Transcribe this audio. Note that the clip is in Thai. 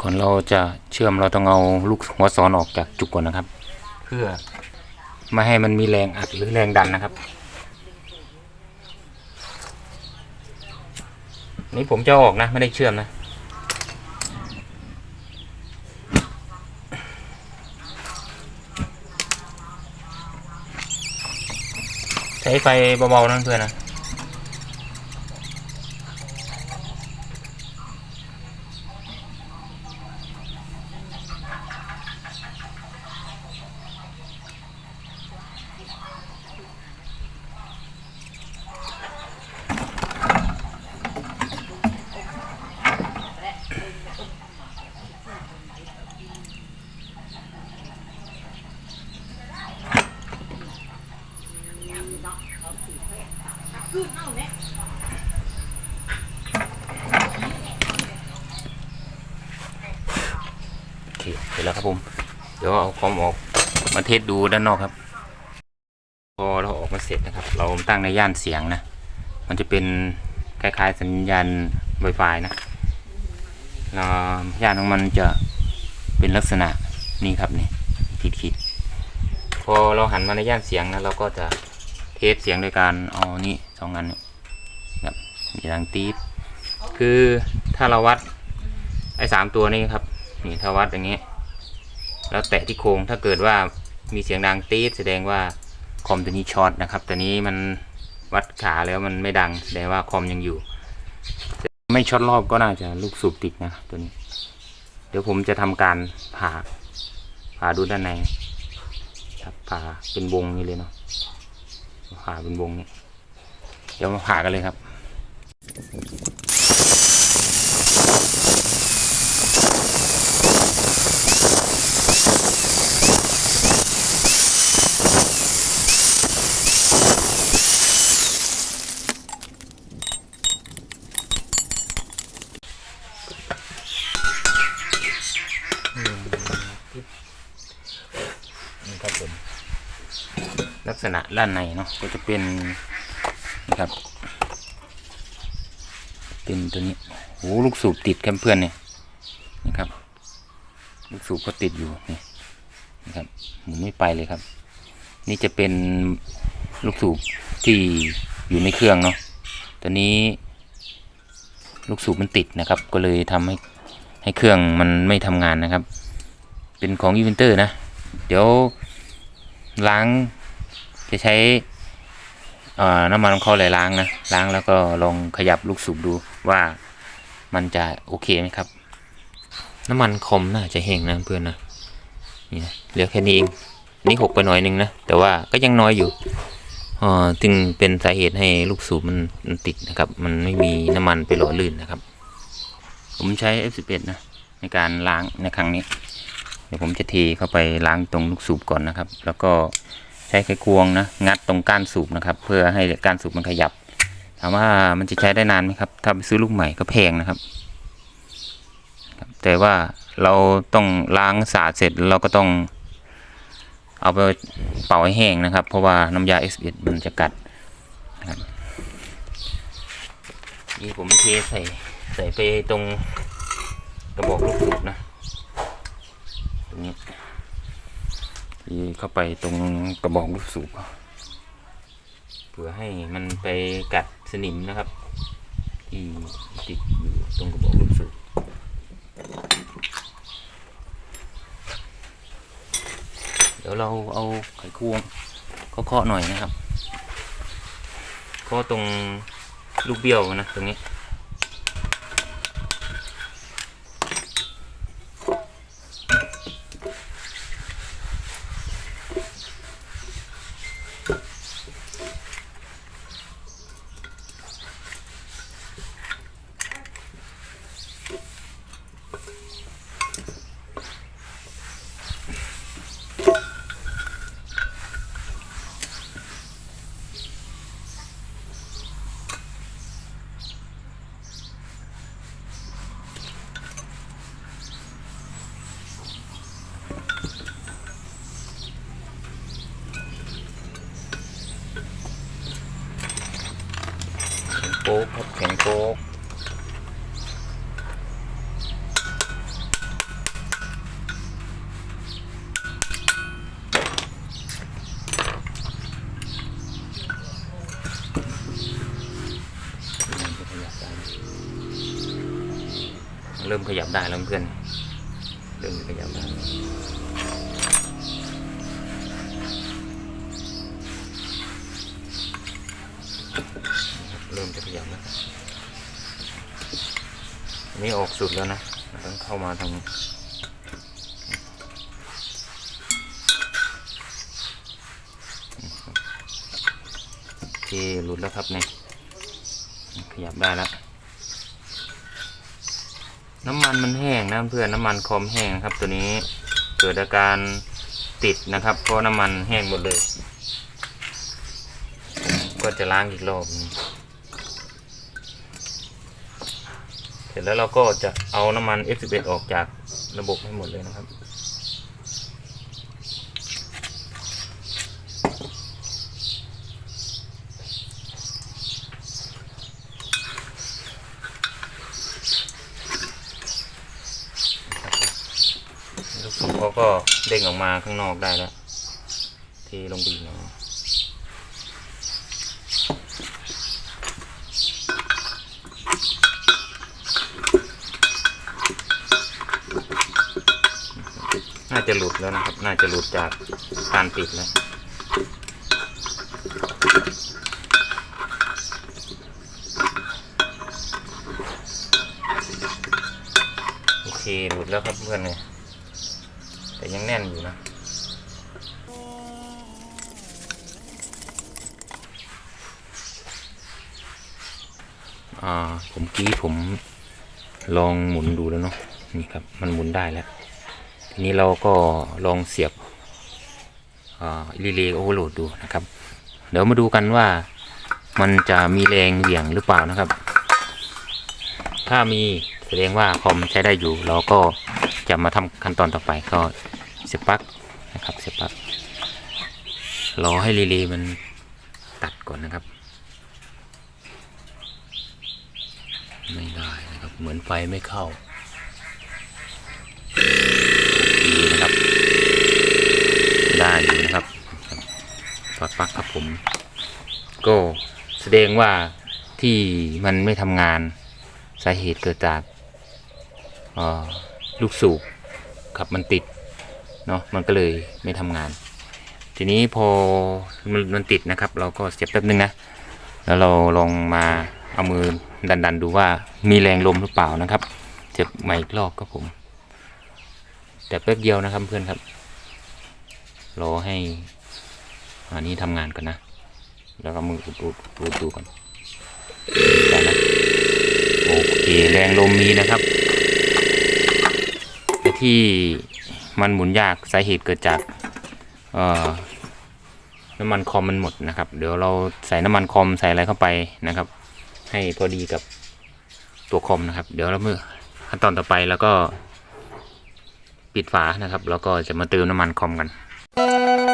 ก่อนเราจะเชื่อมเราต้องเอาลูกหัวซ้อนออกจากจุกก่อนนะครับ เพื่อไม่ให้มันมีแรงอัดหรือแรงดันนะครับ นี่ผมจะอออกนะ ไม่ได้เชื่อมนะ ใช้ไฟเบาๆนั่นเพื่อนนะ โอเคเสร็จแล้วครับผม เดี๋ยวเอาคอมออกมาเทสดูด้านนอกครับ พอเราออกมาเสร็จนะครับ เราตั้งในย่านเสียงนะ มันจะเป็นคล้ายๆ สัญญาณ Wi-Fi นะแล้วย่านของมันจะเป็นลักษณะนี้ครับนี่ขีดๆพอเราหันมาในย่านเสียงนะเราก็จะเทสเสียงโดยการเอานี่สองอันนี้ครับมีดังตีดคือถ้าเราวัดไอ้สามตัวนี้ครับนี่ถ้าวัดอย่างนี้ แล้วแตะที่โครงถ้าเกิดว่ามีเสียงดังตีดแสดงว่าคอมตัวนี้ช็อตนะครับตัวนี้มันวัดขาแล้วมันไม่ดังแสดงว่าคอมยังอยู่ ไม่ช็อตรอบก็น่าจะลูกสูบติดนะตัวนี้ เดี๋ยวผมจะทำการผ่าผ่าดูด้านในครับผ่าเป็นวงนี้เลยเนาะผ่าเป็นวงนี้เดี๋ยวมาผ่ากันเลยครับ นี่ครับผมลัก ษณะด้านในเนาะก็จะเป็นนะครับ เป็นตัวนี้โอ้ลูกสูบติดครับเพื่อนเนี่ยนะครับ ลูกสูบก็ติดอยู่นี่นะครับหมุนไม่ไปเลยครับ นี่จะเป็นลูกสูบที่อยู่ในเครื่องเนาะตัวนี้ ลูกสูบมันติดนะครับ ก็เลยทำให้ให้เครื่องมันไม่ทำงานนะครับ เป็นของยูเวนเตอร์นะ เดี๋ยวล้าง จะใช้เอ่อน้ำมันของเขาเลยล้างนะล้างแล้วก็ลองขยับลูกสูบดูว่ามันจะโอเคไหมครับ น้ำมันคมน่าจะแห้งนะเพื่อนนะนี่นะเหลือแค่นี้เองนี่หกไปหน่อยนึงนะแต่ว่าก็ยังน้อยอยู่เอ่อจึงเป็นสาเหตุให้ลูกสูบมันมันติดนะครับ มันไม่มีน้ำมันไปหล่อลื่นนะครับ ผมใช้ F11 นะในการล้างในครั้งนี้ เดี๋ยวผมจะเทเข้าไปล้างตรงลูกสูบก่อนนะครับ แล้วก็ ใช้ไขควงนะงัดตรงก้านสูบนะครับ เพื่อให้ก้านสูบมันขยับ ถามว่ามันจะใช้ได้นานไหมครับ ถ้าไปซื้อลูกใหม่ก็แพงนะครับ แต่ว่าเราต้องล้างสะอาดเสร็จเราก็ต้อง เอาไปเป่าให้แห้งนะครับ เพราะว่าน้ำยา S11 มันจะกัดนะครับนี่ผมเทใส่ใส่ไปตรงกระบอกลูกสูบนะตรงนี้ ที่เข้าไปตรงกระบอกลูกสูบเพื่อให้มันไปกัดสนิมนะครับ ที่ติดอยู่ตรงกระบอกลูกสูบเดี๋ยวเราเอาไขควงเคาะๆหน่อยนะครับเคาะตรงลูกเบี้ยวนะตรงนี้ โป๊กครับแข็งโป๊กเริ่มขยับได้แล้วเพื่อนเริ่มขยับได้ เริ่มจะขยับแล้วอันนี้ออกสุดแล้วนะต้องเข้ามาทางโอเคหลุดแล้วครับเนี่ยขยับได้แล้วน้ำมันมันแห้งนะเพื่อนน้ำมันคอมแห้งครับ ตัวนี้เกิดอาการติดนะครับ เพราะน้ำมันแห้งหมดเลย ก็จะล้างอีกรอบหนึ่ง เสร็จแล้วเราก็จะเอาน้ำมัน F11 ออกจากระบบให้หมดเลยนะครับ ลูกสูบเขาก็เด้งออกมาข้างนอกได้แล้วทีลงบีกหนอยน่า จะหลุดแล้วนะครับ น่าจะหลุดจากการติดแล้วโอเคหลุดแล้วครับเพื่อนเลยแต่ยังแน่นอยู่นะอ่าผมกี้ผมลองหมุนดูแล้วเนาะนี่ครับ มันหมุนได้แล้ว นี้เราก็ลองเสียบรีเลย์โอเวอร์โหลดดูนะครับ เดี๋ยวมาดูกันว่ามันจะมีแรงเหวี่ยงหรือเปล่านะครับ ถ้ามีแสดงว่าคอมใช้ได้อยู่ เราก็จะมาทำขั้นตอนต่อไปก็เสียบปลั๊กนะครับเสียบปลั๊กรอให้รีเลย์มันตัดก่อนนะครับ ไม่ได้นะครับ เหมือนไฟไม่เข้าดีนะครับ ได้อยู่นะครับถอดปลั๊กครับผม ก็แสดงว่าที่มันไม่ทำงานสาเหตุเกิดจากลูกสูบครับมันติดเนาะมันก็เลยไม่ทำงาน ทีนี้พอมันมันติดนะครับ เราก็เสียบแป๊บนึงนะแล้วเราลองมาเอามือดันดันดูว่ามีแรงลมหรือเปล่านะครับเสียบใหม่อีกรอบครับผม แต่แป๊บเดียวนะครับเพื่อนครับ รอให้อันนี้ทำงานก่อนนะ แล้วก็มืออุดอุดอุดดูก่อนได้นะโอเคแรงลมมีนะครับที่มันหมุนยากสาเหตุเกิดจากเอ่อน้ำมันคอมมันหมดนะครับ เดี๋ยวเราใส่น้ำมันคอมใส่อะไรเข้าไปนะครับ ให้พอดีกับตัวคอมนะครับ เดี๋ยวเราเมื่อขั้นตอนต่อไปแล้วก็ปิดฝานะครับ แล้วก็จะมาเติมน้ำมันคอมกัน Música